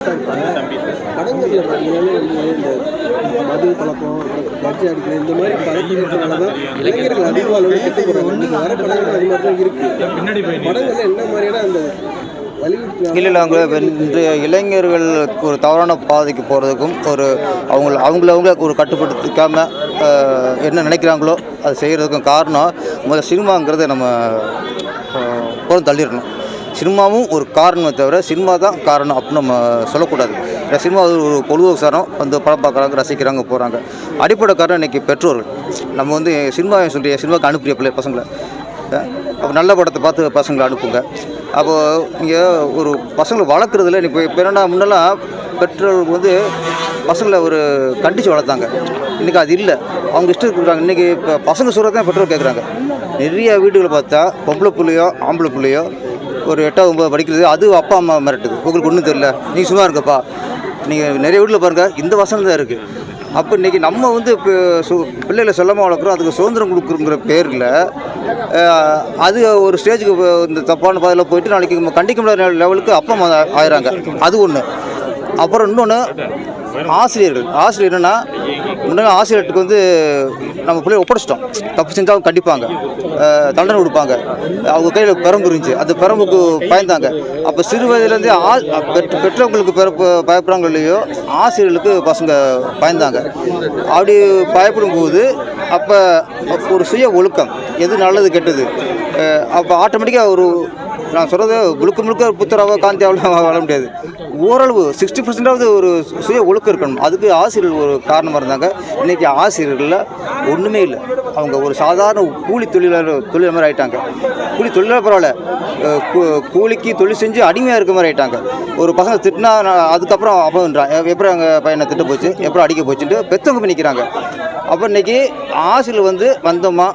படங்களில் பார்த்தீங்கன்னாலே வந்து இந்த மது பழக்கம் பஜ்ஜி அடிக்கிறது இந்த மாதிரி பழக்கத்தினால தான் இளைஞர்கள் அதிக அளவில் கெட்டு போகிறாங்க நீங்கள் வர படங்கள் அது மாதிரி தான் இருக்குது படங்கள்ல என்ன மாதிரியான அந்த வலியுறுத்தி இல்லை அவங்க இன்றைய இளைஞர்கள் ஒரு தவறான பாதைக்கு போகிறதுக்கும் ஒரு அவங்க அவங்கள அவங்க ஒரு கட்டுப்படுத்திக்காம என்ன நினைக்கிறாங்களோ அது செய்கிறதுக்கும் காரணம் முதல்ல சினிமாங்கிறத நம்ம புறம் தள்ளிடணும். சினிமாவும் ஒரு காரணமே தவிர சினிமா தான் காரணம் அப்படின்னு நம்ம சொல்லக்கூடாது. சினிமா ஒரு ஒரு வந்து படம் பார்க்குறாங்க ரசிக்கிறாங்க போகிறாங்க அடிப்படை காரணம் இன்றைக்கி பெற்றோர்கள். நம்ம வந்து சினிமா சொல்லி சினிமாவுக்கு அனுப்புறிய பிள்ளை பசங்களை? அப்போ நல்ல படத்தை பார்த்து பசங்களை அனுப்புங்க. அப்போது நீங்கள் ஒரு பசங்களை வளர்க்குறதுல இப்போ இப்போ என்னென்னா முன்னெல்லாம் பெற்றோர்கள் வந்து பசங்களை ஒரு கண்டித்து வளர்த்தாங்க. இன்றைக்கி அது இல்லை. அவங்க இஷ்டம் கொடுக்குறாங்க. இன்றைக்கி இப்போ பசங்க சொல்கிறது தான் பெற்றோர் கேட்குறாங்க நிறைய வீடுகளை பார்த்தா பொம்பளை பிள்ளையோ ஆம்பளை பிள்ளையோ ஒரு எட்டாவது ஒன்பது படிக்கிறது அது அப்பா அம்மா மிரட்டுது. உங்களுக்கு ஒன்றும் தெரியல. நீங்கள் சும்மா இருக்கப்பா நீங்கள் நிறைய வீட்டில் பாருங்கள் இந்த வசனம் தான் இருக்குது அப்போ இன்றைக்கி நம்ம வந்து இப்போ சு பிள்ளைகளை சொல்லமாக வளர்க்குறோம் அதுக்கு சுதந்திரம் கொடுக்குறங்கிற பேரில் அது ஒரு ஸ்டேஜுக்கு இந்த தப்பான பாதையில் போயிட்டு நாளைக்கு நம்ம கண்டிக்க முடியாத லெவலுக்கு அப்பா அம்மா ஆயிடுறாங்க அது ஒன்று அப்புறம் இன்னொன்று ஆசிரியர்கள். ஆசிரியர் முன்னாடி ஆசிரியர்களுக்கு வந்து நம்ம பிள்ளைய ஒப்படைச்சிட்டோம். தப்பு செஞ்சால் கண்டிப்பாங்க. தண்டனை கொடுப்பாங்க. அவங்க கையில் பெரம்பு இருந்துச்சு. அந்த பெரம்புக்கு பயந்தாங்க. அப்போ சிறு வயதுலேருந்தே ஆ பெற்ற பெற்றவங்களுக்கு பிறப்பு பயப்படுறாங்க இல்லையோ ஆசிரியர்களுக்கு பசங்க பயந்தாங்க. அப்படி பயப்படும் போது அப்போ ஒரு சுய ஒழுக்கம். எது நல்லது கெட்டது? அப்போ ஆட்டோமேட்டிக்காக ஒரு நான் சொல்கிறது முழுக்க முழுக்க புத்தராவோ காந்தியாவோ வளர முடியாது. ஓரளவு சிக்ஸ்டி பர்சன்டாவது ஒரு சுய ஒழுக்கம் இருக்கணும். அதுக்கு ஆசிரியர்கள் ஒரு காரணமாக இருந்தாங்க. இன்றைக்கி ஆசிரியர்களில் ஒன்றுமே இல்லை. அவங்க ஒரு சாதாரண கூலி தொழிலாளர் தொழில் மாதிரி ஆகிட்டாங்க கூலி தொழிலாளர் பரவாயில்ல. கூ- கூலிக்கு தொழில் செஞ்சு அடிமையாக இருக்க மாதிரி ஆகிட்டாங்க ஒரு பசங்க திட்டினா அதுக்கப்புறம் அப்போன்றான் எப்படி எங்கள் பையனை திட்ட போச்சு? எப்படி அடிக்க போச்சுன்ட்டு பெற்றவங்க நிற்கிறாங்க அப்போ இன்றைக்கி ஆசிரியர் வந்து வந்தோமா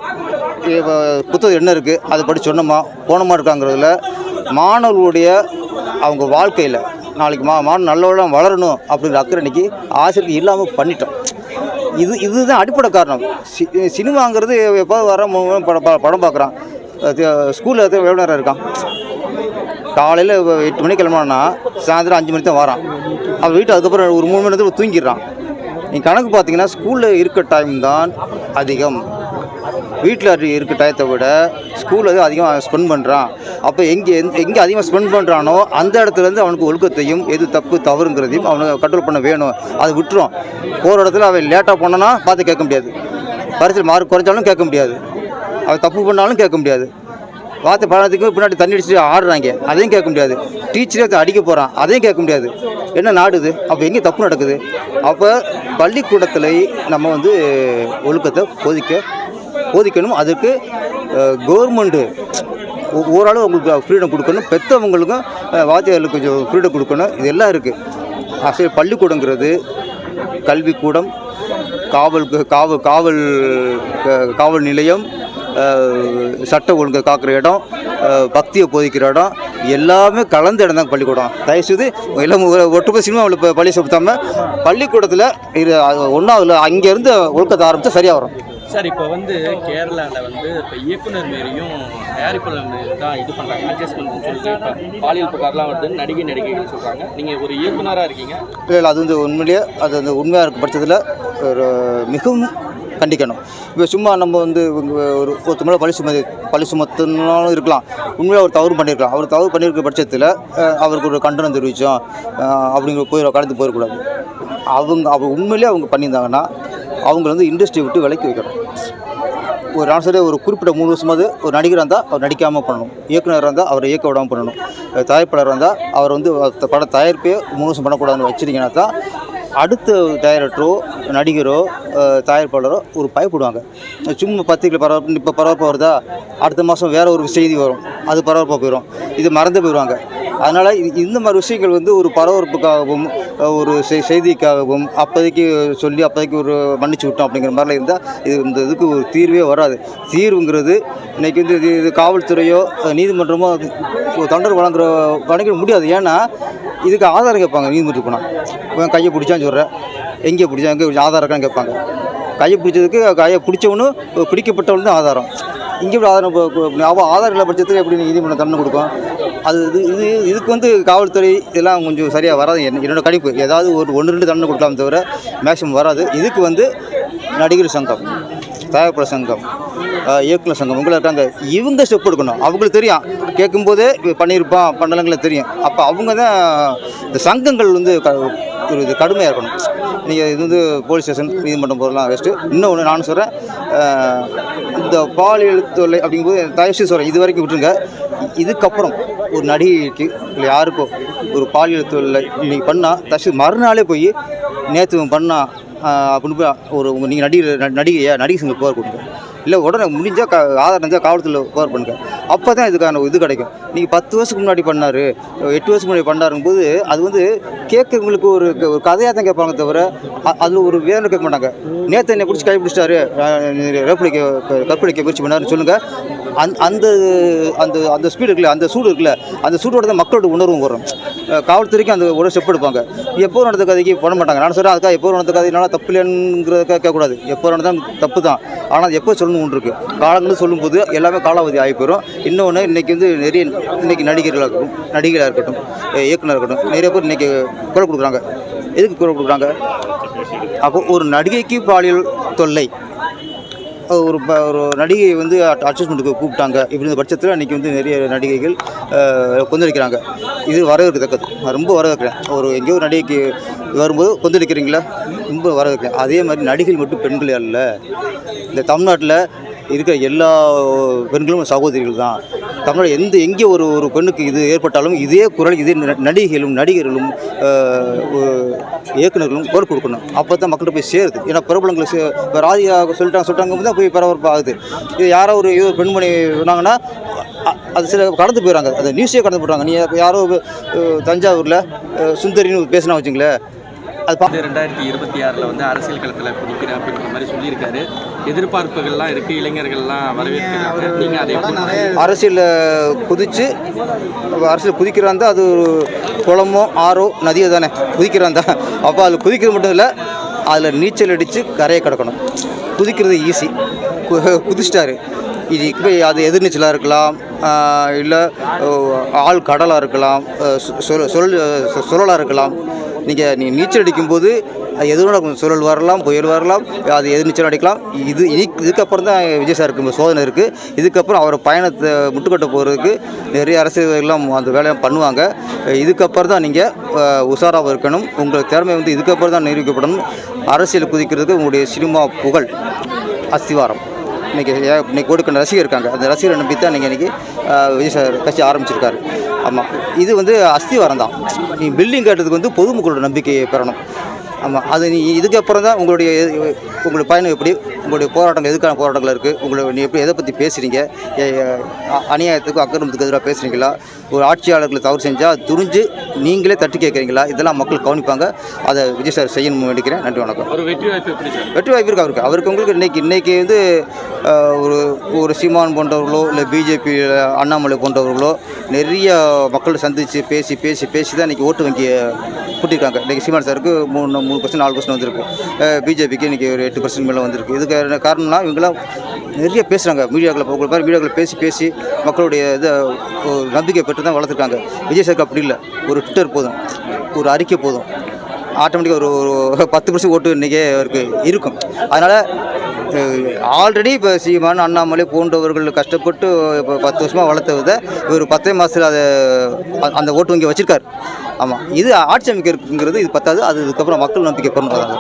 புத்தகம் என்ன இருக்குது அதை படி சொன்னோமா? போனோமா இருக்காங்கிறதுல மாணவர்களுடைய அவங்க வாழ்க்கையில் நாளைக்கு மா மாணவன் நல்லவெல்லாம் வளரணும் அப்படிங்கிற அக்கறைக்கு ஆசிரியர் இல்லாமல் பண்ணிட்டோம். இது இதுதான் அடிப்படை காரணம். சி சினிமாங்கிறது எப்போ வர படம் படம் பார்க்குறான். ஸ்கூலில் எவ்வளோ நேரம் இருக்கான்? காலையில் எட்டு மணிக்கு கிளம்புனா சாயந்தரம் அஞ்சு மணிக்கு தான் வரான். அவன் வீட்டு அதுக்கப்புறம் ஒரு மூணு மணி நேரத்தில் தூங்கிடுறான். நீ கணக்கு பார்த்தீங்கன்னா ஸ்கூலில் இருக்க டைம் தான் அதிகம். வீட்டில் இருக்க டயத்தை விட ஸ்கூலில் வந்து அதிகமாக ஸ்பெண்ட் பண்ணுறான் அப்போ எங்கே எங்கே அதிகமாக ஸ்பெண்ட் பண்ணுறானோ அந்த இடத்துலேருந்து அவனுக்கு ஒழுக்கத்தையும் எது தப்பு தவறுங்கிறதையும் அவனுக்கு கண்ட்ரோல் பண்ண வேணும். அது விட்டுரும். போகிற இடத்துல அவன் லேட்டாக போனோன்னா பார்த்து கேட்க முடியாது. பரிசில் மார்க் குறைஞ்சாலும் கேட்க முடியாது. அவன் தப்பு பண்ணாலும் கேட்க முடியாது. பார்த்து பழத்துக்கு பின்னாடி தண்ணி அடிச்சுட்டு ஆடுறாங்க. அதையும் கேட்க முடியாது. டீச்சரே அடிக்க போகிறான் அதையும் கேட்க முடியாது. என்ன நாடுது? அப்போ எங்கே தப்பு நடக்குது? அப்போ பள்ளிக்கூடத்தில் நம்ம வந்து ஒழுக்கத்தை போதிக்க போதிக்கணும் அதுக்கு கவர்மெண்ட்டு ஓரளவு அவங்களுக்கு ஃப்ரீடம் கொடுக்கணும். பெற்றவங்களுக்கும் வாத்தியார்களுக்கு கொஞ்சம் ஃப்ரீடம் கொடுக்கணும். இது எல்லாம் இருக்குது ஆசிரியர் பள்ளிக்கூடங்கிறது கல்விக்கூடம் காவல் காவல் காவல் காவல் நிலையம் சட்ட ஒழுங்கை காக்கிற இடம் பக்தியை போதிக்கிற இடம் எல்லாமே கலந்த இடம் தான் பள்ளிக்கூடம். தயவுசெய்து எல்லாம் ஒட்டுமொத்த சினிமாவில் இப்போ பள்ளி சுத்தாமல் பள்ளிக்கூடத்தில் இது ஒன்றாவதுல அங்கேருந்து ஒழுக்கத்தை ஆரம்பித்தா சரியாக வரும். சார் இப்போ வந்து கேரளாவில் வந்து இப்போ இயக்குனர் மாரியும் தயாரிப்பாளர் மாரி தான் இது பண்ணுறாங்க அட்ஜஸ்ட்மெண்ட் சொல்லிட்டு இப்போ பாலியல் புகார்லாம் வருதுன்னு நடிகை நடிகைகள் சொல்கிறாங்க நீங்கள் ஒரு இயக்குனராக இருக்கீங்க? இல்லை இல்லை அது வந்து உண்மையிலேயே அது வந்து உண்மையாக இருக்க பட்சத்தில் ஒரு மிகவும் கண்டிக்கணும். இப்போ சும்மா நம்ம வந்து இவங்க ஒரு ஒருத்த மேலே பழி சுமதி பழி சுமத்தினாலும் இருக்கலாம். உண்மையாக ஒரு தவறு பண்ணியிருக்கலாம் அவர் தவறு பண்ணியிருக்க பட்சத்தில் அவருக்கு ஒரு கண்டனம் தெரிவித்தோம் அப்படிங்கிற போய் கடந்து போயிடக்கூடாது அவங்க அவங்க உண்மையிலேயே அவங்க பண்ணியிருந்தாங்கன்னா அவங்க வந்து இண்டஸ்ட்ரி விட்டு விலைக்கு வைக்கணும். ஒரு ஆன்சரே ஒரு குறிப்பிட்ட மூணு வருஷமாவது ஒரு நடிகராக இருந்தால் அவர் நடிக்காமல் பண்ணணும். இயக்குனராக இருந்தால் அவரை இயக்க விடாமல் பண்ணணும். அஹ் தயாரிப்பாளராக இருந்தால் அவர் வந்து பட தயாரிப்பே மூணு வருஷம் பண்ணக்கூடாதுன்னு வச்சிருக்கீங்கன்னா தான் அடுத்த டைரக்டரோ நடிகரோ தயாரிப்பாளரோ ஒரு பயப்படுவாங்க. சும்மா பத்திரிக்கை பரபரப்பு இப்போ பரபரப்பாக வருதா? அடுத்த மாதம் வேறு ஒரு செய்தி வரும். அது பரபரப்பாக போயிடும் இது மறந்து போயிடுவாங்க. அதனால் இந்த மாதிரி விஷயங்கள் வந்து ஒரு பரபரப்புக்காகவும் ஒரு செ- செய்திக்காகவும் அப்போதைக்கு சொல்லி அப்போதைக்கு ஒரு மன்னிச்சு விட்டோம் அப்படிங்கிற மாதிரிலாம் இருந்தால் இது இந்த இதுக்கு ஒரு தீர்வே வராது. தீர்வுங்கிறது இன்றைக்கி வந்து இது இது காவல்துறையோ நீதிமன்றமோ தொண்டர் வழங்குற வழங்க முடியாது. ஏன்னா இதுக்கு ஆதாரம் கேட்பாங்க நீதிமன்றத்துக்கு போனால் கையை பிடிச்சான்னு சொல்கிறேன் எங்கே பிடிச்சா எங்கே ஆதாரம் இருக்கான்னு கேட்பாங்க. கையை பிடிச்சதுக்கு கையை பிடிச்சவனும் பிடிக்கப்பட்டவனு தான் ஆதாரம். இங்கே ஆதாரம் அவள் ஆதாரம் இல்லை பட்சத்தில் எப்படி நீதிமன்றம் தண்டனை கொடுக்கும்? அது இது இது இதுக்கு வந்து காவல்துறை இதெல்லாம் கொஞ்சம் சரியாக வராது. என்ன- என்னோட கணிப்பு. ஏதாவது ஒரு ஒன்று ரெண்டு தண்டனை கொடுக்கலாம் தவிர மேக்ஸிமம் வராது. இதுக்கு வந்து நடிகர் சங்கம் தயாரிப்பாளர் சங்கம் இயக்குநர் இயக்குனர் சங்கம் இவங்க இருக்காங்க. இவங்க ஸ்டெப் எடுக்கணும். அவங்களுக்கு தெரியும். கேட்கும்போதே பண்ணியிருப்பான் பண்ணலங்களை தெரியும். அப்போ அவங்க தான் இந்த சங்கங்கள் வந்து ஒரு இது கடுமையாக இருக்கணும். நீங்கள் இது வந்து போலீஸ் ஸ்டேஷன் நீதிமன்றம் போகிறலாம் வேஸ்ட்டு இன்னொன்று நானும் சொல்கிறேன் இந்த பாலியல் தொல்லை அப்படிங்கும்போது தயவு செய்து சொல்கிறேன் இது வரைக்கும் விட்டுருங்க. இதுக்கப்புறம் ஒரு நடிகைக்கு இல்லை யாருக்கோ ஒரு பாலியல் தொல்லை இன்னைக்கு பண்ணால் தயவு மறுநாளே போய் நேற்று பண்ணா அப்படின்னு போய் ஒரு உங்கள் நீங்கள் நடிகை நடிகையா நடிகை சங்க புகார் கொடுங்க. இல்லை உடனே முடிஞ்சால் கா ஆதாரம் இருந்தால் காவல்துறையில் புகார் பண்ணுங்க. அப்போ தான் இதுக்கான இது கிடைக்கும். நீங்கள் பத்து வருஷத்துக்கு முன்னாடி பண்ணார் எட்டு வருஷத்துக்கு முன்னாடி பண்ணாருங்கும்போது அது வந்து கேட்குறவங்களுக்கு ஒரு ஒரு கதையாக தான் கேட்பாங்க தவிர அதில் ஒரு வேணும் கேட்க மாட்டாங்க. நேற்று என்னை பிடிச்சி கை கற்பழிக்க கற்பழிக்க முயற்சி பண்ணாருன்னு சொல்லுங்கள் அந் அந்த அந்த அந்த ஸ்பீடு இருக்குல்ல அந்த சூடு இருக்குல்ல அந்த சூடோட தான் மக்களோட உணர்வும் வரும். காவல்துறைக்கு அந்த ஒரு ஸ்டெப் எடுப்பாங்க. எப்போ நடந்த கதைக்கு பண்ண மாட்டாங்க. நான் சொல்கிறேன் அதுக்காக எப்போ நடந்த கதைனால தப்பு இல்லைங்கிறதுக்காக கேட்கக்கூடாது. எப்போ நடந்தால் தப்பு தான். ஆனால் எப்போ சொல்லணும் ஒன்று இருக்குது காலம்னு சொல்லும்போது எல்லாமே காலாவதி ஆகி போயிடும் இன்னொன்று இன்றைக்கி வந்து நிறைய இன்றைக்கி நடிகர்களாக இருக்கட்டும் நடிகராக இருக்கட்டும் இயக்குனர் இருக்கட்டும் நிறைய பேர் இன்றைக்கி குரல் கொடுக்குறாங்க. எதுக்கு குரல் கொடுக்குறாங்க? அப்போ ஒரு நடிகைக்கு பாலியல் தொல்லை. ஒரு ப- ஒரு நடிகை வந்து அட்ஜஸ்ட்மெண்ட்டுக்கு கூப்பிட்டாங்க. இப்படி பட்சத்தில் இன்றைக்கி வந்து நிறைய நடிகைகள் கொந்தளிக்கிறாங்க. இது வரவேற்கத்தக்கது. நான் ரொம்ப வரவேற்கிறேன். ஒரு எங்கேயோ ஒரு நடிகைக்கு வரும்போது கொந்தளிக்கிறீங்களா ரொம்ப வரதுக்கு அதே மாதிரி நடிகைகள் மட்டும் பெண்கள் அல்ல. இந்த தமிழ்நாட்டில் இருக்கிற எல்லா பெண்களும் சகோதரிகள் தான். தமிழ் எந்த எங்கே ஒரு ஒரு பெண்ணுக்கு இது ஏற்பட்டாலும் இதே குரல் இதே ந- நடிகைகளும் நடிகர்களும் இயக்குநர்களும் குரல் கொடுக்கணும். அப்போ தான் மக்கள்கிட்ட போய் சேருது. ஏன்னா பிரபலங்களை சே இப்போ ராதிகா சொல்லிட்டாங்க சொல்லிட்டாங்க தான் போய் பரபரப்பு ஆகுது. இது யாரோ ஒரு பெண்மணி சொன்னாங்கன்னா அது சில கடந்து போயிடறாங்க. அந்த நியூஸே கடந்து போயிடுறாங்க. நீ யாரோ தஞ்சாவூரில் சுந்தரின்னு பேசினா வச்சுங்களேன். அது ரெண்டாயிரத்தி இருபத்தி ஆறில் வந்து அரசியல் களத்தில் குதிக்கிறேன் அப்படின்ற மாதிரி சொல்லியிருக்காரு. எதிர்பார்ப்புகள்லாம் இருக்குது இளைஞர்கள்லாம் வரவேற்கிறாங்க. நீங்கள் அதை அரசியலில் குதித்து அரசியல் குதிக்கிறாந்தா அது ஒரு குளமோ ஆறோ நதியோ தானே. குதிக்கிறாந்தா அப்போ அதில் குதிக்கிறது மட்டும் இல்லை அதில் நீச்சல் அடித்து கரையை கிடக்கணும். குதிக்கிறது ஈஸி குதிச்சிட்டாரு. இது இப்போ அது எதிர்நீச்சலாக இருக்கலாம் இல்லை ஆள் கடலாக இருக்கலாம் சுழல் சுழலாக இருக்கலாம். நீங்கள் நீங்கள் நீச்சல் அடிக்கும்போது அது எதுவும் வேணா சுழல் வரலாம் புயல் வரலாம் அது எது நீச்சல் அடிக்கலாம். இது இதுக்கப்புறம் தான் விஜய் சாருக்கு இருக்கு சோதனை இருக்குது இதுக்கப்புறம் அவர் பயணத்தை முட்டுக்கட்ட போகிறதுக்கு நிறைய அரசியல்வாதிகள்லாம் அந்த வேலையை பண்ணுவாங்க. இதுக்கப்புறம் தான் நீங்கள் உஷாராக இருக்கணும். உங்கள் திறமை வந்து இதுக்கப்புறம் தான் நிரூபிக்கப்படணும். அரசியல் குதிக்கிறதுக்கு உங்களுடைய சினிமா புகழ் அஸ்திவாரம். இன்றைக்கி இன்றைக்கி கோடிக்கண ரசிகர் இருக்காங்க. அந்த ரசிகரை நம்பி தான் நீங்கள் இன்றைக்கி விஜய் சார் கட்சி ஆரம்பிச்சிருக்காரு. ஆமாம் இது வந்து அஸ்திவாரம் தான். நீ பில்டிங் கட்டுறதுக்கு வந்து பொதுமக்களோட நம்பிக்கையை பெறணும். ஆமாம் அது நீ இதுக்கப்புறம் தான் உங்களுடைய உங்களுடைய பயணம் எப்படி உங்களுடைய போராட்டங்கள் எதுக்கான போராட்டங்கள் இருக்குது உங்களை நீ எப்படி எதை பற்றி பேசுகிறீங்க அநியாயத்துக்கும் அக்கிரமத்துக்கு எதிராக பேசுகிறீங்களா ஒரு ஆட்சியாளர்களை தவறு செஞ்சால் துணிஞ்சு நீங்களே தட்டி கேட்குறீங்களா? இதெல்லாம் மக்கள் கவனிப்பாங்க. அதை விஜய் சார் செய்யணும்னு வேண்டிக்கிறேன். நன்றி வணக்கம். ஒரு வெற்றி வாய்ப்பு வெற்றி வாய்ப்பு இருக்கு அவருக்கு. அவருக்கு உங்களுக்கு இன்னைக்கு இன்னைக்கு வந்து ஒரு ஒரு சீமான் போன்றவர்களோ இல்லை பிஜேபி அண்ணாமலை போன்றவர்களோ நிறைய மக்களை சந்தித்து பேசி பேசி பேசி தான் இன்றைக்கி ஓட்டு வங்கியை கூட்டியிருக்காங்க. இன்றைக்கி சீமான் சாருக்கு மூணு மூணு பர்சன்ட் நாலு பர்சன்ட் வந்திருக்கு பிஜேபிக்கு இன்றைக்கி ஒரு எட்டு பர்சன்ட் மேலே வந்திருக்கு. இதுக்கு என்ன காரணம்னா இவங்கெல்லாம் நிறைய பேசுகிறாங்க மீடியாக்களை போகிற மாதிரி மீடியாக்களை பேசி பேசி மக்களுடைய இதை நம்பிக்கை பெற்று தான் வளர்த்துருக்காங்க. விஜய் சாருக்கு அப்படி இல்லை. ஒரு ட்விட்டர் போதும். ஒரு அறிக்கை போதும். ஆட்டோமேட்டிக்காக ஒரு ஒரு பத்து பர்சன்ட் ஓட்டு இன்றைக்கே இருக்குது இருக்கும். அதனால் ஆல்ரெடி இப்போ சீமான் அண்ணாமலை போன்றவர்கள் கஷ்டப்பட்டு இப்போ பத்து வருஷமாக வளர்த்ததை இவர் பத்தே மாதத்தில் அதை அந்த ஓட்டு வங்கி வச்சுருக்காரு. ஆமாம் இது ஆட்சி அமைக்கிறதுங்கிறது இது பத்தாது. அது இதுக்கப்புறம் மக்கள் நம்பிக்கை பண்ணுறாங்க